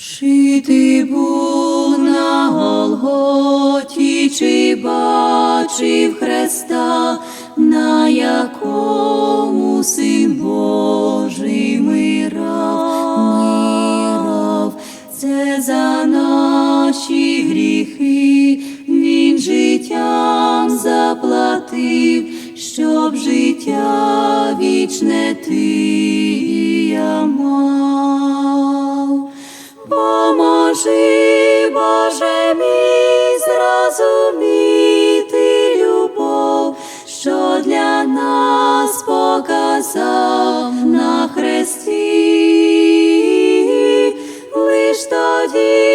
Чи ти був на Голготі, чи бачив Христа, на якому син Божий мирав, це за наші гріхи, він життям заплатив, щоб життя вічне ти я мав. Нас показав на хресті. Лиш тоді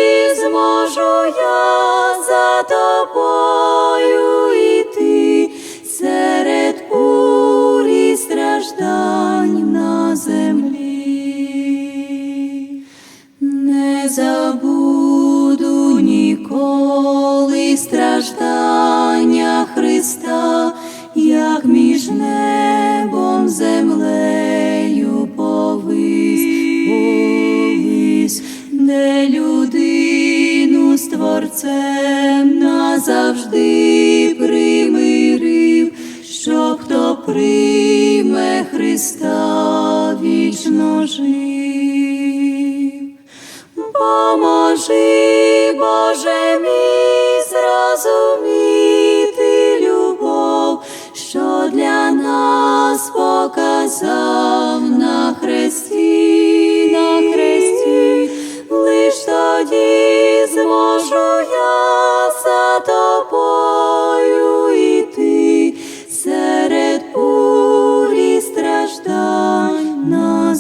Творцем назавжди примирив, щоб хто прийме Христа вічно жив. Поможи, Боже мій, зрозуміти любов, що для нас показав на хресті, на хресті, лиш тоді зможу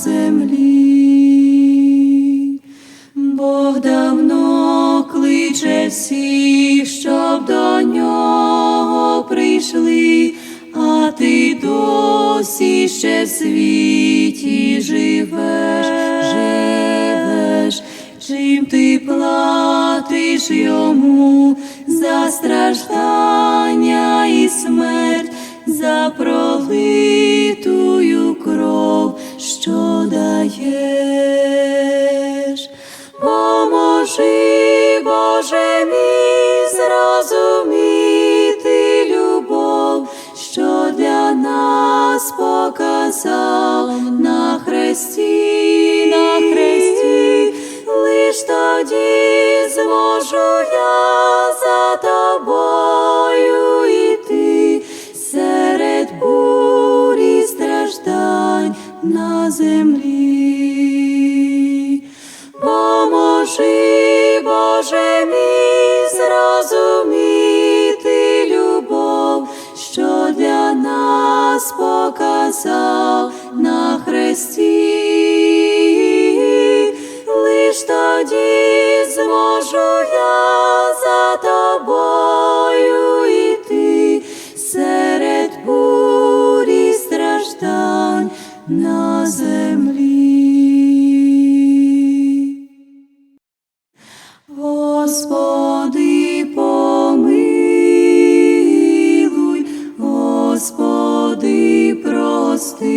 землі. Бог давно кличе всіх, щоб до нього прийшли, а ти досі ще в світі живеш, живеш, чим ти платиш йому за страждання і смерть, за показав на хресті, на хресті, лиш тоді зможу я за тобою йти серед бурі страждань на землі. Показав на хресті. Лиш тоді зможу я за тобою йти серед бурі страждань на землі. Прости,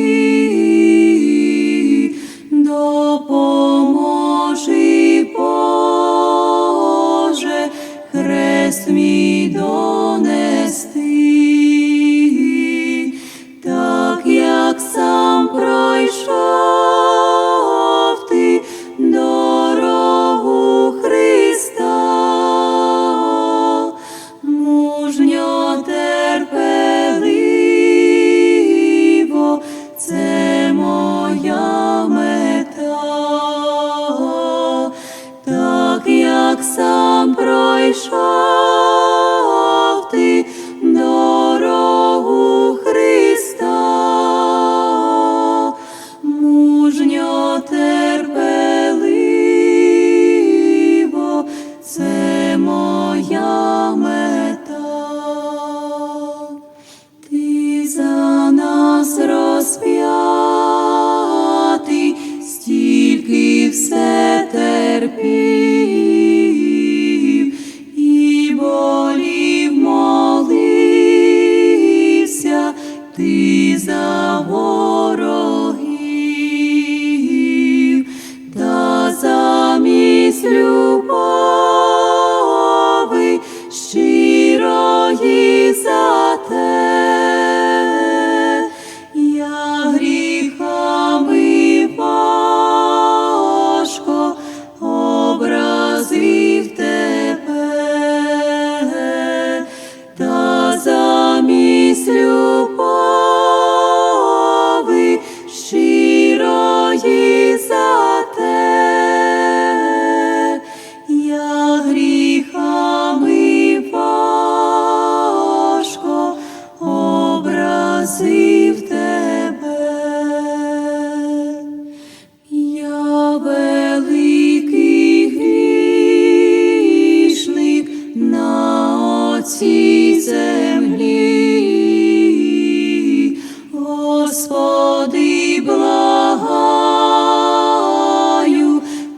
допоможи, Боже, хрест мій донести, як сам пройшов ти дорогу Христа, мужньо терпеливо, це моя мета. Ти за нас розп'ятий, стільки все терпів,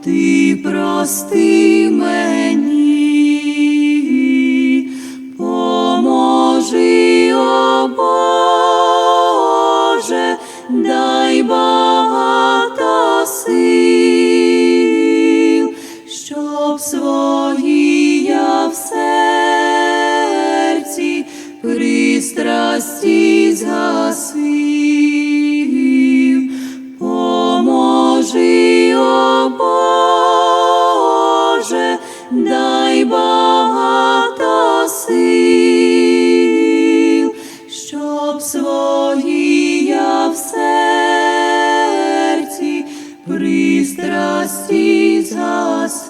ти прости мені, поможи, о Боже, дай багато сил, щоб свої я в серці пристрасті згасив. Щоб в серці пристрасті згасив.